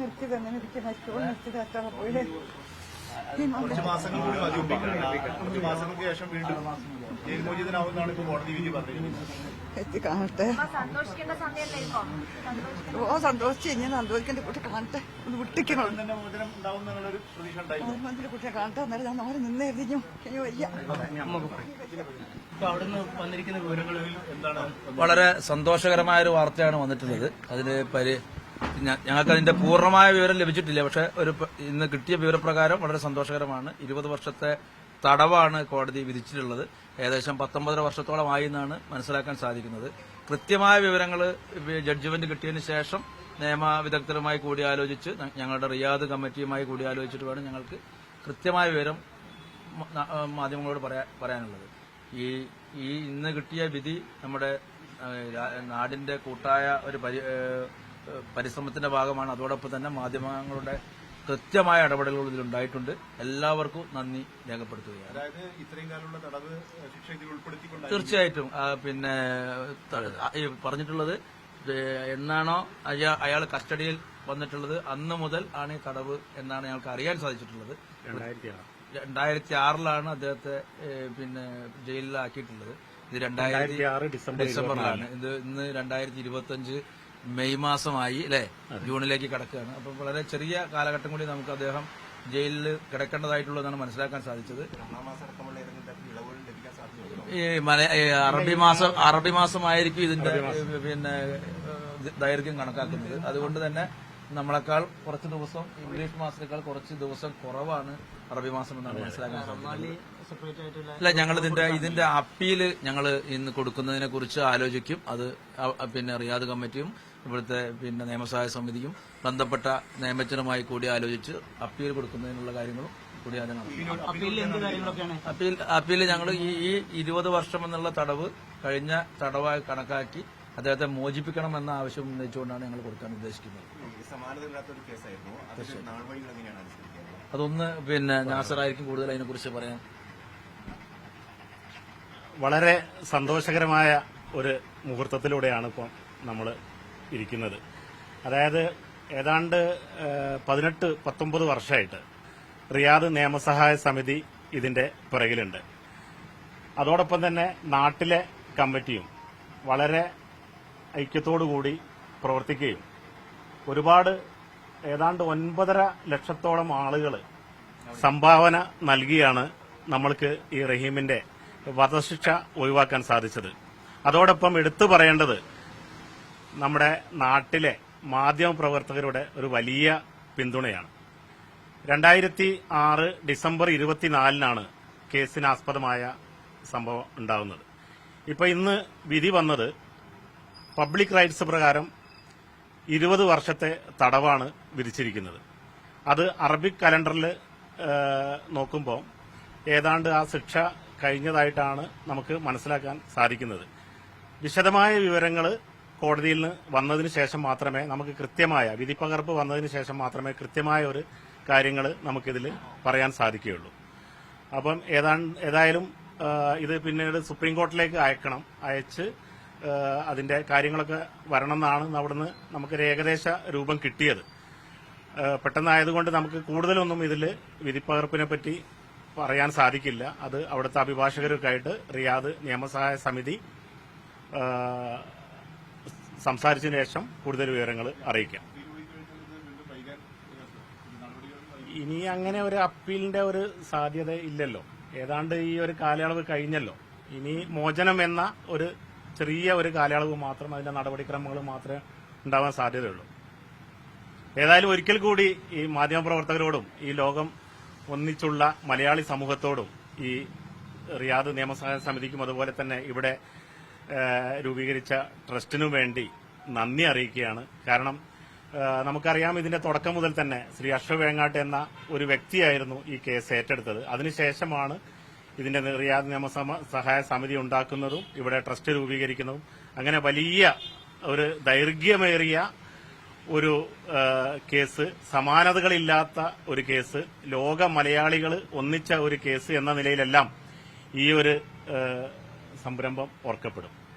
നിർത്തി തന്നെ നിർത്തി മരിച്ചോൾ നിർത്തി തട്ടാ പോയി കുറച്ച് മാസങ്ങൾ കൂടി മതി. കുറച്ച് മാസങ്ങൾക്ക് ശേഷം വീണ്ടും ജയിൽ മോചിതനാവുന്നതാണ് ഇപ്പോൾ കോടതി വിധി പറഞ്ഞിരിക്കുന്നത്. എത്തി കാണട്ടെ ഇപ്പൊ ഓ സന്തോഷിച്ച് ഇനി സന്തോഷിക്കണ്ട കുട്ടി കാണട്ടെ. ഒന്ന് വിട്ടിക്കണം. മന്ത്രി കുട്ടിയെ കാണട്ടെ. അന്നേരം ഞാൻ നാളെ നിന്നായിരുന്നു അയ്യോ വയ്യ. ഇപ്പൊ എന്താണ് വളരെ സന്തോഷകരമായ ഒരു വാർത്തയാണ് വന്നിട്ടുള്ളത്. അതിന് പരി ഞങ്ങൾക്ക് അതിന്റെ പൂർണമായ വിവരം ലഭിച്ചിട്ടില്ല. പക്ഷെ ഒരു ഇന്ന് കിട്ടിയ വിവരപ്രകാരം വളരെ സന്തോഷകരമാണ്. ഇരുപത് വർഷത്തെ തടവാണ് കോടതി വിധിച്ചിട്ടുള്ളത്. ഏകദേശം പത്തൊമ്പതര വർഷത്തോളമായി എന്നാണ് മനസ്സിലാക്കാൻ സാധിക്കുന്നത്. കൃത്യമായ വിവരങ്ങൾ ജഡ്ജ്മെന്റ് കിട്ടിയതിന് ശേഷം നിയമ വിദഗ്ധരുമായി കൂടിയാലോചിച്ച് ഞങ്ങളുടെ റിയാദ് കമ്മിറ്റിയുമായി കൂടിയാലോചിച്ചിട്ട് വേണം ഞങ്ങൾക്ക് കൃത്യമായ വിവരം മാധ്യമങ്ങളോട് പറയാ- പറയാനുള്ളത്. ഈ ഈ ഇന്ന് കിട്ടിയ വിധി നമ്മുടെ നാടിന്റെ കൂട്ടായ ഒരു പരിശ്രമത്തിന്റെ ഭാഗമാണ്. അതോടൊപ്പം തന്നെ മാധ്യമങ്ങളുടെ കൃത്യമായ ഇടപെടലുകൾ ഇതിലുണ്ടായിട്ടുണ്ട്. എല്ലാവർക്കും നന്ദി രേഖപ്പെടുത്തുകയാണ്. അതായത് ഇത്രയും കാലമുള്ള തടവ് ശിക്ഷ ഇതിൽ ഉൾപ്പെടുത്തിക്കൊണ്ട് തീർച്ചയായിട്ടും. പിന്നെ പറഞ്ഞിട്ടുള്ളത് എന്നാണോ അയാ- അയാൾ കസ്റ്റഡിയിൽ വന്നിട്ടുള്ളത് അന്ന് മുതൽ ആണ് ഈ തടവ് എന്നാണ് ഞങ്ങൾക്ക് അറിയാൻ സാധിച്ചിട്ടുള്ളത്. രണ്ടായിരത്തി ആറിലാണ് അദ്ദേഹത്തെ പിന്നെ ജയിലിലാക്കിയിട്ടുള്ളത്. ഇത് രണ്ടായിരത്തി ഡിസംബറിലാണ്. ഇത് ഇന്ന് രണ്ടായിരത്തി ഇരുപത്തി അഞ്ച് മെയ് മാസമായി അല്ലെ? ജൂണിലേക്ക് കിടക്കുകയാണ്. അപ്പം വളരെ ചെറിയ കാലഘട്ടം കൂടി നമുക്ക് അദ്ദേഹം ജയിലിൽ കിടക്കേണ്ടതായിട്ടുള്ളതാണ് മനസ്സിലാക്കാൻ സാധിച്ചത്. അറബി മാസം അറബി മാസമായിരിക്കും ഇതിന്റെ പിന്നെ ദൈർഘ്യം കണക്കാക്കുന്നത്. അതുകൊണ്ട് തന്നെ നമ്മളെക്കാൾ കുറച്ച് ദിവസം ഇംഗ്ലീഷ് മാസത്തേക്കാൾ കുറച്ച് ദിവസം കുറവാണ് അറബി മാസം എന്നാണ് മനസ്സിലാക്കാൻ സാധിക്കുന്നത്. അല്ല ഞങ്ങൾ ഇതിന്റെ ഇതിന്റെ അപ്പീൽ ഞങ്ങൾ ഇന്ന് കൊടുക്കുന്നതിനെ കുറിച്ച് ആലോചിക്കും. അത് പിന്നെ റിയാദ് കമ്മിറ്റിയും ഇവിടുത്തെ പിന്നെ നിയമസഹായ സമിതിയും ബന്ധപ്പെട്ട നിയമജ്ഞനുമായി കൂടി ആലോചിച്ച് അപ്പീൽ കൊടുക്കുന്നതിനുള്ള കാര്യങ്ങളും കൂടി അപ്പീൽ അപ്പീൽ ഞങ്ങൾ ഈ ഈ ഇരുപത് വർഷം എന്നുള്ള തടവ് കഴിഞ്ഞ തടവായി കണക്കാക്കി അദ്ദേഹത്തെ മോചിപ്പിക്കണം എന്ന ആവശ്യം ഉന്നയിച്ചുകൊണ്ടാണ് ഞങ്ങൾ കൊടുക്കാൻ ഉദ്ദേശിക്കുന്നത്. അതൊന്ന് പിന്നെ നാസറായിരിക്കും കൂടുതൽ അതിനെക്കുറിച്ച് പറയാൻ. വളരെ സന്തോഷകരമായ ഒരു മുഹൂർത്തത്തിലൂടെയാണ് ഇപ്പോൾ നമ്മൾ ഇരിക്കുന്നത്. അതായത് ഏതാണ്ട് പതിനെട്ട് പത്തൊമ്പത് വർഷമായിട്ട് റിയാദ് നിയമസഹായ സമിതി ഇതിന്റെ പിറകിലുണ്ട്. അതോടൊപ്പം തന്നെ നാട്ടിലെ കമ്മിറ്റിയും വളരെ ഐക്യത്തോടുകൂടി പ്രവർത്തിക്കുകയും ഒരുപാട് ഏതാണ്ട് ഒൻപതര ലക്ഷത്തോളം ആളുകൾ സംഭാവന നൽകിയാണ് നമ്മൾക്ക് ഈ റഹീമിന്റെ വധശിക്ഷ ഒഴിവാക്കാൻ സാധിച്ചത്. അതോടൊപ്പം എടുത്തു പറയേണ്ടത് നമ്മുടെ നാട്ടിലെ മാധ്യമ പ്രവർത്തകരുടെ ഒരു വലിയ പിന്തുണയാണ്. രണ്ടായിരത്തി ആറ് ഡിസംബർ ഇരുപത്തിനാലിനാണ് കേസിനാസ്പദമായ സംഭവം ഉണ്ടാകുന്നത് ഇപ്പൊ ഇന്ന് വിധി വന്നത് പബ്ലിക് റൈറ്റ്സ് പ്രകാരം ഇരുപത് വർഷത്തെ തടവാണ് വിധിച്ചിരിക്കുന്നത്. അത് അറബിക് കലണ്ടറിൽ നോക്കുമ്പോൾ ഏതാണ്ട് ആ ശിക്ഷ കഴിഞ്ഞതായിട്ടാണ് നമുക്ക് മനസ്സിലാക്കാൻ സാധിക്കുന്നത്. വിശദമായ വിവരങ്ങൾ കോടതിയിൽ നിന്ന് വന്നതിന് ശേഷം മാത്രമേ നമുക്ക് കൃത്യമായ വിധിപ്പകർപ്പ് വന്നതിന് ശേഷം മാത്രമേ കൃത്യമായ ഒരു കാര്യങ്ങൾ നമുക്കിതിൽ പറയാൻ സാധിക്കുകയുള്ളൂ. അപ്പം ഏതാണ്ട് ഏതായാലും ഇത് പിന്നീട് സുപ്രീം കോർട്ടിലേക്ക് അയക്കണം. അയച്ച് അതിന്റെ കാര്യങ്ങളൊക്കെ വരണമെന്നാണ് അവിടുന്ന് നമുക്കൊരു ഏകദേശ രൂപം കിട്ടിയത്. പെട്ടെന്നായതുകൊണ്ട് നമുക്ക് കൂടുതലൊന്നും ഇതിൽ വിധിപ്പകർപ്പിനെ പറ്റി പറയാൻ സാധിക്കില്ല. അത് അവിടുത്തെ അഭിഭാഷകരൊക്കെ ആയിട്ട് റിയാദ് നിയമസഹായ സമിതി സംസാരിച്ചതിന് ശേഷം കൂടുതൽ വിവരങ്ങൾ അറിയിക്കാം. ഇനി അങ്ങനെ ഒരു അപ്പീലിന്റെ ഒരു സാധ്യത ഇല്ലല്ലോ. ഏതാണ്ട് ഈ ഒരു കാലയളവ് കഴിഞ്ഞല്ലോ. ഇനി മോചനം എന്ന ഒരു ചെറിയ ഒരു കാലയളവ് മാത്രം അതിന്റെ നടപടിക്രമങ്ങൾ മാത്രമേ ഉണ്ടാവാൻ സാധ്യതയുള്ളൂ. ഏതായാലും ഒരിക്കൽ കൂടി ഈ മാധ്യമപ്രവർത്തകരോടും ഈ ലോകം ഒന്നിച്ചുള്ള മലയാളി സമൂഹത്തോടും ഈ റിയാദ് നിയമസഹായ സമിതിക്കും അതുപോലെ തന്നെ ഇവിടെ രൂപീകരിച്ച ട്രസ്റ്റിനു വേണ്ടി നന്ദി അറിയിക്കുകയാണ്. കാരണം നമുക്കറിയാം ഇതിന്റെ തുടക്കം മുതൽ തന്നെ ശ്രീ അശ്വ വേങ്ങാട്ട് എന്ന ഒരു വ്യക്തിയായിരുന്നു ഈ കേസ് ഏറ്റെടുത്തത്. അതിനുശേഷമാണ് ഇതിന്റെ റിയാദ് നിയമസഭ സഹായ സമിതി ഉണ്ടാക്കുന്നതും ഇവിടെ ട്രസ്റ്റ് രൂപീകരിക്കുന്നതും അങ്ങനെ വലിയ ഒരു ദൈർഘ്യമേറിയ ഒരു കേസ് സമാനതകളില്ലാത്ത ഒരു കേസ് ലോക മലയാളികൾ ഒന്നിച്ച ഒരു കേസ് എന്ന നിലയിലെല്ലാം ഈ ഒരു സംരംഭം ഓർക്കപ്പെടും.